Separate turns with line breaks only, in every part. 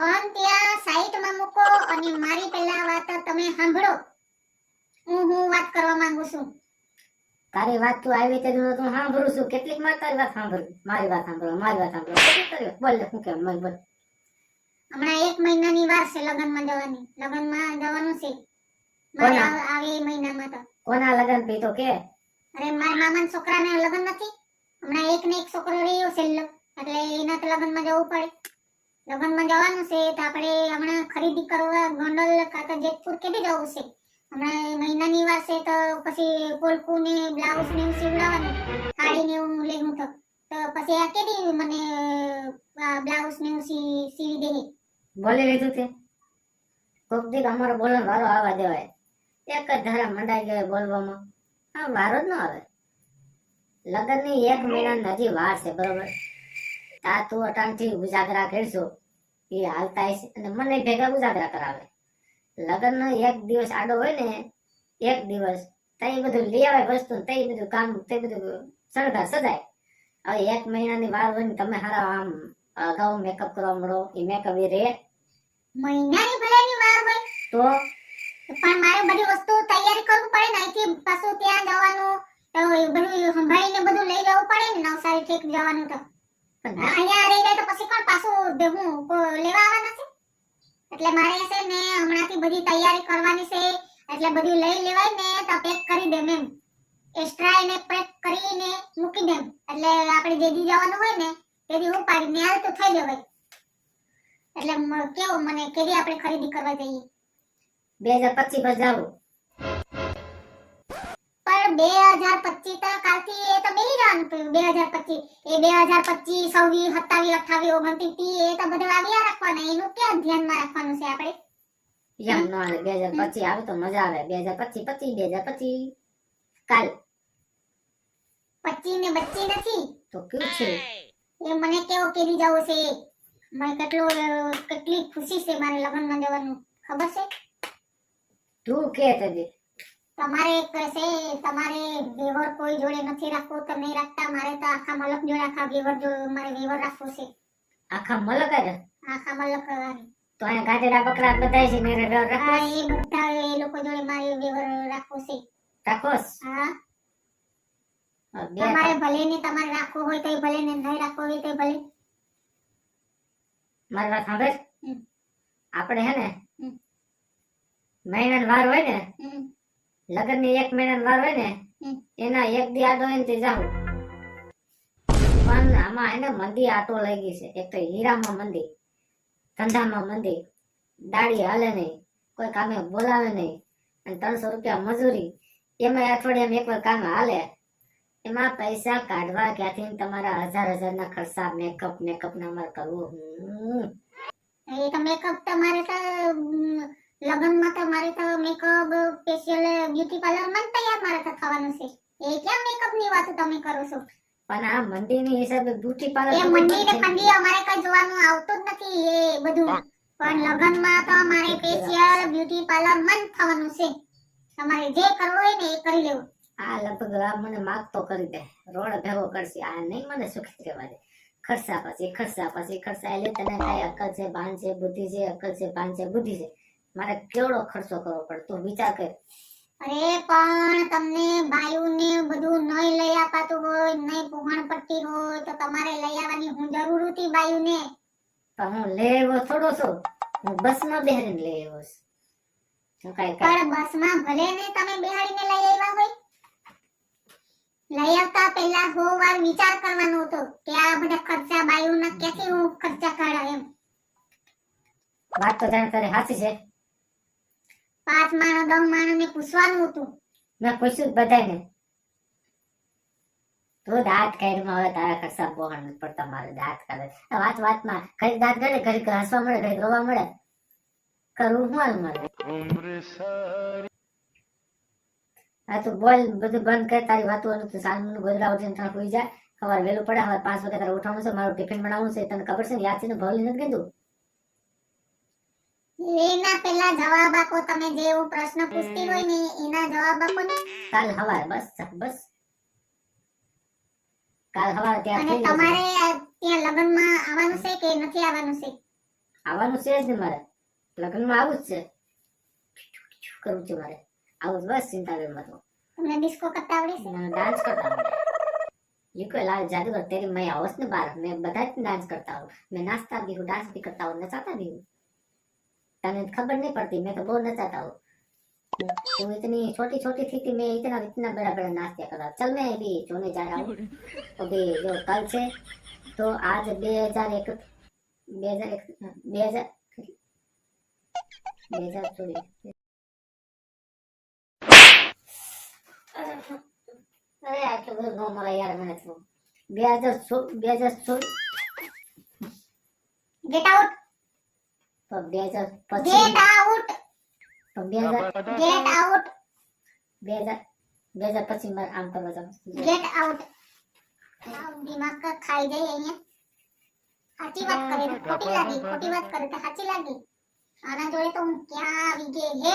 Phone ત્યાં સાઈટમાં મૂકો અને મારી પહેલા વાત તમે સાંભળો. હું હું વાત કરવા માંગુ છું.
તારી વાત તું આવી તે હું તું સાંભળું છું. કેટલીક વાર તારી વાત સાંભળું. મારી વાત સાંભળો મારી વાત સાંભળો. કેટલીક કર્યો બોલ હું કેમ બોલ બોલ.
હમણાં એક મહિનાની વાર છે લગ્નમાં જવાની. લગ્નમાં જવાનું છે. મારે
કોના?
આ- મહિનામાં તો.
કોના લગ્ન પી તો કે?
અરે મારા મામાના છોકરાને લગ્ન નથી. હમણાં એક ને એક છોકરો રહ્યો છેલ્લો એટલે એના તો લગ્નમાં જવું પડે. લગ્નમાં જવાનું છે તો આપણે હમણાં ખરીદી કરવા ગોંડલ કાં જેતપુર કેદી જવું છે? હમણાં મહિનાની વાર છે તો પછી પોલકું ને બ્લાઉઝ ને એવું સીવડાવવાનું સાડી ને એવું લેવું તો. તો પછી આ કેદી મને બ્લાઉઝ ને એવું સીવી દે
બોલી લીધું તે. કોક દીક અમારો બોલવાનો વારો આવવા દેવાય. એક જ ધારા મંડાઈ ગયો બોલવામાં. હા, વારો જ ન આવે. લગ્નની એક મહિનાની હજી વાર છે, બરોબર? તા તું અટાણથી ઉજાગરા કરશો એ હાલતા હશે અને મને ભેગા ઉજાગરા કરાવે. લગ્નનો એક દિવસ આડો હોય ને એક દિવસ તઈ બધું લઈ આવે વસ્તુ તઈ બધું કામ તે બધું શણગાર સજાય. હવે એક મહિનાની વાર હોય ને તમે હારા આમ અગાઉ મેકઅપ કરવા મળો એ મેકઅપ એ રે.
મહિનાની ભલેની વાર હોય.
તો?
પણ મારે બધી વસ્તુ તૈયારી કરવું પડે ને અહીંથી પાછું ત્યાં જવાનું તો બધું સંભાળીને બધું લઈ જવું પડે ને નવસારી ઠેક જવાનું તો. અહીંયા રહી જાય તો પછી કોણ પાછું હું લેવા આવવાના છે એટલે મારે છે ને હમણાંથી બધી તૈયારી કરવાની છે. એટલે બધું લઈ લેવાય ને તો પેક કરી દેમ એમ. એક્સ્ટ્રા એને પેક કરીને મૂકી દેમ એટલે આપણે જે દી જવાનું હોય ને તે દી ઉપાડીને તો થઈ જવાય. એટલે કેવું મને કેવી આપણે ખરીદી કરવા જઈએ?
બે હજાર પચીસ
પણ બે હજાર પચીસ તો કાલથી એ તો બેહી જવાનું થયું બે હજાર પચીસ. એ બે હજાર પચીસ છવ્વીસ સત્તાવીસ અઠાવીસ ઓગણત્રીસ એ તો બધા આવ્યા રાખવાના. એનું ક્યાં ધ્યાનમાં રાખવાનું છે આપણે?
એમ ન હાલે બે હજાર પચીસ આવે તો મજા આવે. બે હજાર પચીસ પચીસ બે હજાર પચીસ. કાલ.
પચીસ ને બચ્ચી નથી?
તો કયું છે?
એ મને કેવો કેવી જવું છે. મને કેટલો કેટલી ખુશી છે મારે લગ્નમાં જવાનું. ખબર છે?
તું કે તજી
તમારે કહેશે તમારે વેવર કોઈ જોડે નથી રાખવું તો નહીં રાખતા? મારે તો આખા મલક જોડે આખા વેવર જો મારે વેવર રાખવું છે.
આખા મલક જ?
આખા મલક
તો અહીંયા ગાજડા બકરા બધા છે ને રે
હા એ બધા એ લોકો જોડે મારે વેવર રાખવું છે.
રાખોસ
હા. તમારે ભલે ને તમારે રાખવું હોય તો ભલે ને નહીં રાખવું હોય તો ભલે.
મારી વાત સાંભળ. આપણે હે ને
હમ.
મહિનાની વાર હોય ને
હમ.
લગ્નની એક મહિના વાર હોય ને એના એક દી આડો હોય ને તે જાવું પણ આમાં એને મંદી આટો લઈ ગઈ છે એક તો હીરામાં મંદી ધંધામાં મંદી દાડી હાલે નહીં કોઈ કામે બોલાવે નહીં અને ત્રણસો રૂપિયા મજૂરી એમાં અઠવાડિયામાં એક વાર કામ હાલે એમાં પૈસા કાઢવા ક્યાંથી તમારા હજાર હજાર ના ખર્ચા મેકઅપ મેકઅપ ના અમારે કરવું.
એ તો મેકઅપ તમારે લગ્નમાં તો મારે તો મેકઅપ ફેશિયલ બ્યુટી પાર્લરમાં તૈયાર મારે તો થવાનું છે. એ કેમ મેકઅપની વાત તમે કરો છો?
પણ આ મંદીની હિસાબે બ્યુટી પાર્લર
એ મંડી ને ફંડી અમારે કઈ જોવાનું આવતું જ નથી એ બધું. પણ લગ્નમાં તો અમારે ફેશિયલ બ્યુટી પાર્લરમાં થવાનું છે. તમારે જે કરવું હોય ને એ કરી લેવું.
આ લગભગ આ મને માગતો કરી દે. રોડ ભેગો કરશે. આ નહીં મને સુખી રહેવા દે ખર્ચા પછી ખર્ચા પછી ખર્ચા. એટલે તને કઈ અકલ છે ભાન છે બુદ્ધિ છે અકલ છે ભાન છે બુદ્ધિ છે. મારે કેવડો ખર્ચો કરવો પડે? તું વિચાર કર.
અરે પણ તમને ભાઈઓને બધું નહીં લઈ અપાતું હોય નહીં પુહાણ પડતી હોય તો તમારે લઈ આવવાની હું જરૂર હતી ભાઈઓને
પણ હું લઈ આવ્યો થોડો છો. હું બસમાં બેહરીને લઈ આવ્યો છું.
પણ બસમાં ભલે ને તમે બેહાડીને લઈ આવ્યા હોય. લઈ આવતા પહેલા હો વાર વિચાર કરવાનો હતો કે આ બધા ખર્ચા બાયુના ક્યાંથી હું ખર્ચા કાઢા એમ.
વાત તો જાણ તારી સાચી છે.
પાંચ માણો, દસ માણો ને પૂછવાનું હતું.
મેં પૂછ્યું બધા બધાને. તો દાંત કાઢમાં હવે તારા ખર્ચા બોહણ નથી તમારે દાંત કાઢે. વાત વાતમાં ઘડી દાંત કાઢે ઘડી હસવા મળે ઘડી રોવા મળે. કરવું શું મળે હા, તું બોલ, બધું બંધ કર, તારી વાતો તું સાંજનું ગોદરા ઉઠીને ત્રણ સુઈ જા. સવારે વહેલું પડે હવે પાંચ વાગે તારે ઉઠવાનું છે, મારું ટિફિન બનાવવાનું છે, તને ખબર છે ને, યાદ છે ને ભવલી નથી કીધું
એના પહેલા જવાબ આપો તમે જે હું પ્રશ્ન પૂછતી હોય ને એના જવાબ આપો ને.
કાલ હવાર બસ બસ. કાલ હવાર ત્યાં
અને તમારે ત્યાં લગ્નમાં આવવાનું છે કે નથી આવવાનું છે?
આવવાનું છે જ મારે. લગ્નમાં આવું જ છે. કરવું છે મારે. આવું બસ ચિંતા વગર મતો
તમને ડિસ્કો કરતા આવડે છે?
ડાન્સ કરતા આવડે. યુ કોઈ લાલ જાદુગર તેરી મેં આવસ ને બાર. મેં બધા જ ડાન્સ કરતા હું મેં નાસ્તા ભી હું ડાન્સ બી કરતા હું નચાતા ભી હું. तने तो खबर नहीं पड़ती, मैं तो बहुत नचाता हूँ। तो इतनी छोटी छोटी थी कि मैं इतना इतना बड़ा बड़ा नाच किया करा चल मैं अभी सोने जा रहा हूँ। अभी जो कल से तो आज
बे हज़ार एक, बे हज़ार एक, बे हज़ार बे हज़ार अरे आज तो बहुत घूम रहा यार मैंने तो। बे हज़ार सो, बे हज़ार सो गेट आउट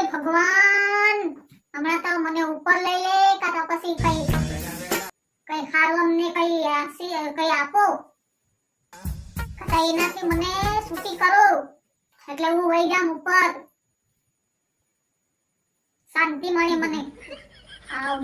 ભગવાન! હમણાં તો મને ઉપર લઈ લે કાં પછી કઈ કઈ હારું અમને કઈ કઈ આપો? કાં એનાથી મને સુતી કરો. એટલે હું વહી ગામ ઉપર. શાંતિ મળી મને. આવ